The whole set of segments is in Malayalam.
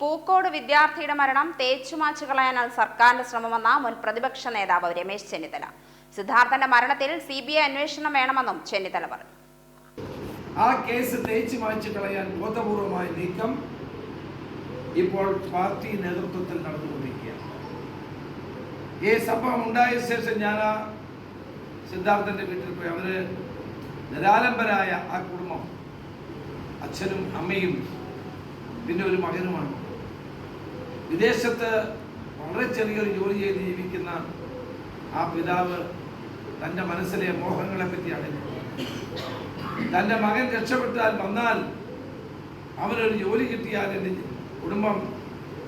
പൂക്കോട് വിദ്യാർത്ഥിയുടെ മരണം തേച്ചുമാച്ചു കളയാനാണ് സർക്കാരിന്റെ ശ്രമമെന്ന മുൻ പ്രതിപക്ഷ നേതാവ് രമേശ് ചെന്നിത്തല. സിദ്ധാർത്ഥന്റെ മരണത്തിൽ സി ബി ഐ അന്വേഷണം വേണമെന്നും ചെന്നിത്തല പറഞ്ഞു. ആ കേസ് തേച്ചു മായ്ച്ചു കളയാൻ ബോധപൂർവമായ നീക്കം ഇപ്പോൾ പാർട്ടി നേതൃത്വത്തിൽ നടന്നുകൊണ്ടിരിക്കുകയാണ്. ഈ സംഭവം ഉണ്ടായ ശേഷം ഞാൻ ആ സിദ്ധാർത്ഥന്റെ വീട്ടിൽ പോയി. അവർ നിരാലംബരായ ആ കുടുംബം അച്ഛനും അമ്മയും പിന്നെ ഒരു മകനുമാണ്. വിദേശത്ത് വളരെ ചെറിയൊരു ജോലി ചെയ്ത് ജീവിക്കുന്ന ആ പിതാവ് തന്റെ മനസ്സിലെ മോഹങ്ങളെ പറ്റിയാണ് തന്റെ മകൻ രക്ഷപ്പെട്ടാൽ വന്നാൽ അവനൊരു ജോലി കിട്ടിയാൽ എന്റെ കുടുംബം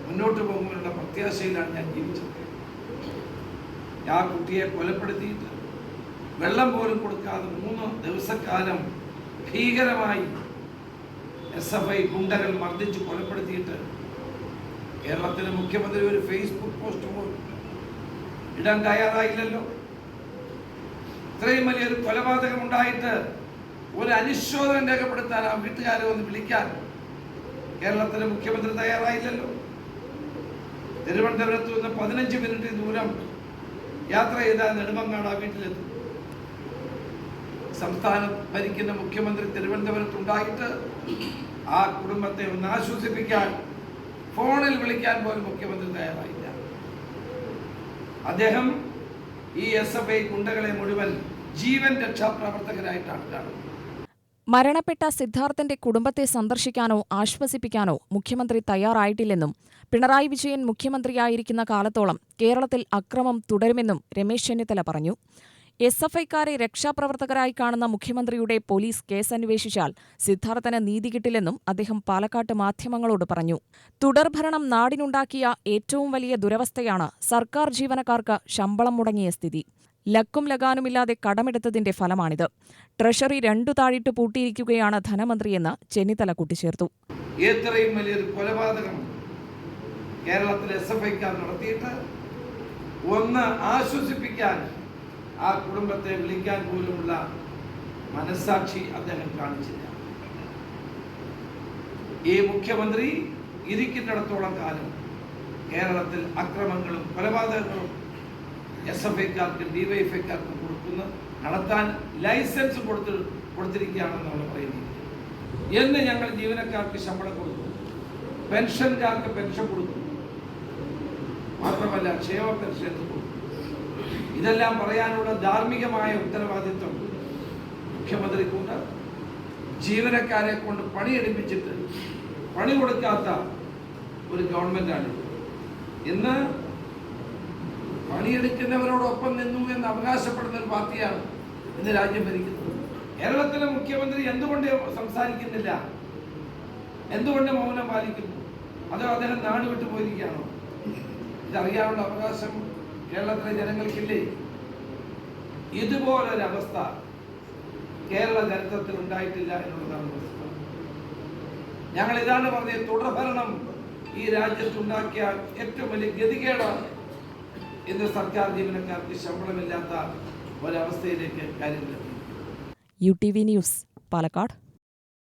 മുന്നോട്ട് പോകുമെന്നുള്ള പ്രത്യാശയിലാണ് ഞാൻ ജീവിച്ചത്. ആ കുട്ടിയെ കൊലപ്പെടുത്തിയിട്ട് വെള്ളം പോലും കൊടുക്കാതെ മൂന്ന് ദിവസക്കാലം ഭീകരമായി എസ് എഫ് ഐ ഗുണ്ടകൾ മർദ്ദിച്ച് കൊലപ്പെടുത്തിയിട്ട് കേരളത്തിലെ മുഖ്യമന്ത്രി ഒരു ഫേസ്ബുക്ക് പോസ്റ്റ് പോലും ഇടാൻ തയ്യാറായില്ലല്ലോ. ഇത്രയും വലിയൊരു കൊലപാതകം ഉണ്ടായിട്ട് ഒരു അനുശോചനം രേഖപ്പെടുത്താൻ ആ വീട്ടുകാരെ ഒന്ന് വിളിക്കാൻ കേരളത്തിലെ മുഖ്യമന്ത്രി തയ്യാറായില്ലല്ലോ. തിരുവനന്തപുരത്ത് നിന്ന് പതിനഞ്ച് മിനിറ്റ് ദൂരം യാത്ര ചെയ്താൽ നെടുമങ്ങാട് ആ വീട്ടിലെത്തും. സംസ്ഥാനം ഭരിക്കുന്ന മുഖ്യമന്ത്രി തിരുവനന്തപുരത്ത് ഉണ്ടായിട്ട് ആ കുടുംബത്തെ ഒന്ന് ആശ്വസിപ്പിക്കാൻ ഫോണിൽ വിളിക്കാൻ പോലും മുഖ്യമന്ത്രി തയ്യാറായില്ല. അദ്ദേഹം ഈ എസ് എഫ് ഐ ഗുണ്ടകളെ മുഴുവൻ ജീവൻ രക്ഷാപ്രവർത്തകരായിട്ടാണ് കാണുന്നത്. മരണപ്പെട്ട സിദ്ധാർത്ഥന്റെ കുടുംബത്തെ സന്ദർശിക്കാനോ ആശ്വസിപ്പിക്കാനോ മുഖ്യമന്ത്രി തയ്യാറായിട്ടില്ലെന്നും പിണറായി വിജയൻ മുഖ്യമന്ത്രിയായിരിക്കുന്ന കാലത്തോളം കേരളത്തിൽ അക്രമം തുടരുമെന്നും രമേശ് ചെന്നിത്തല പറഞ്ഞു. എസ് എഫ് ഐക്കാരെ രക്ഷാപ്രവർത്തകരായി കാണുന്ന മുഖ്യമന്ത്രിയുടെ പോലീസ് കേസ് അന്വേഷിച്ചാൽ സിദ്ധാർത്ഥന് നീതി കിട്ടില്ലെന്നും അദ്ദേഹം പാലക്കാട്ട് മാധ്യമങ്ങളോട് പറഞ്ഞു. തുടർഭരണം നാടിനുണ്ടാക്കിയ ഏറ്റവും വലിയ ദുരവസ്ഥയാണ് സർക്കാർ ജീവനക്കാർക്ക് ശമ്പളം മുടങ്ങിയ സ്ഥിതി. ലക്കും ലഗാനുമില്ലാതെ കടമെടുത്തതിന്റെ ഫലമാണിത്. ട്രഷറി രണ്ടു താഴിട്ട് പൂട്ടിയിരിക്കുകയാണ് ധനമന്ത്രിയെന്ന് ചെന്നിത്തല കൂട്ടിച്ചേർത്തു. കേരളത്തിൽ എസ് എഫ് ഐക്കാർ നടത്തിയിട്ട് ഒന്ന് ആശ്വസിപ്പിക്കാൻ ആ കുടുംബത്തെ വിളിക്കാൻ പോലുമുള്ള മനസാക്ഷി അദ്ദേഹം കാണിച്ചില്ല. ഈ മുഖ്യമന്ത്രി ഇരിക്കുന്നിടത്തോളം കാലം കേരളത്തിൽ അക്രമങ്ങളും കൊലപാതകങ്ങളും എസ് എഫ് ഐക്കാർക്കും ഡിവൈഎഫ്ഐക്കാർക്കും കൊടുക്കുന്ന നടത്താൻ ലൈസൻസ് കൊടുത്ത് കൊടുത്തിരിക്കുകയാണെന്ന് നമ്മൾ പറയുന്നത്. എന്ന് ഞങ്ങൾ ജീവനക്കാർക്ക് ശമ്പളം കൊടുക്കും. പെൻഷൻകാർക്ക് പെൻഷൻ കൊടുക്കും. മാത്രമല്ല ക്ഷേമ പെൻഷൻ കൊടുക്കും. ഇതെല്ലാം പറയാനുള്ള ധാർമ്മികമായ ഉത്തരവാദിത്വം മുഖ്യമന്ത്രിക്കുണ്ട് ജീവനക്കാരെ കൊണ്ട് പണിയെടുപ്പിച്ചിട്ട് പണി കൊടുക്കാത്ത ഒരു ഗവൺമെന്റാണ് ഇന്ന് പണിയെടുക്കുന്നവരോടൊപ്പം നിന്നു എന്ന് അവകാശപ്പെടുന്ന ഒരു പാർട്ടിയാണ് ഇന്ന് രാജ്യം ഭരിക്കുന്നത്. കേരളത്തിലെ മുഖ്യമന്ത്രി എന്തുകൊണ്ട് സംസാരിക്കുന്നില്ല? എന്തുകൊണ്ട് മൗനം പാലിക്കുന്നു? അതോ അദ്ദേഹം നാട് വിട്ടു പോയിരിക്കുകയാണോ? ഇതറിയാനുള്ള അവകാശം കേരളത്തിലെ ജനങ്ങൾക്കില്ലേ? ഇതുപോലൊരവസ്ഥ കേരള ചരിത്രത്തിൽ ഉണ്ടായിട്ടില്ല എന്നുള്ളതാണ് ഞങ്ങൾ ഇതാണ് പറഞ്ഞത് തുടർഭരണം ഈ രാജ്യത്തുണ്ടാക്കിയ ഏറ്റവും വലിയ ഗതികേടാണ് ഇന്ന് സർക്കാർ ജീവനക്കാർക്ക് ശമ്പളമില്ലാത്ത ഒരവസ്ഥയിലേക്ക് കാര്യങ്ങൾ U T V news Palakkad.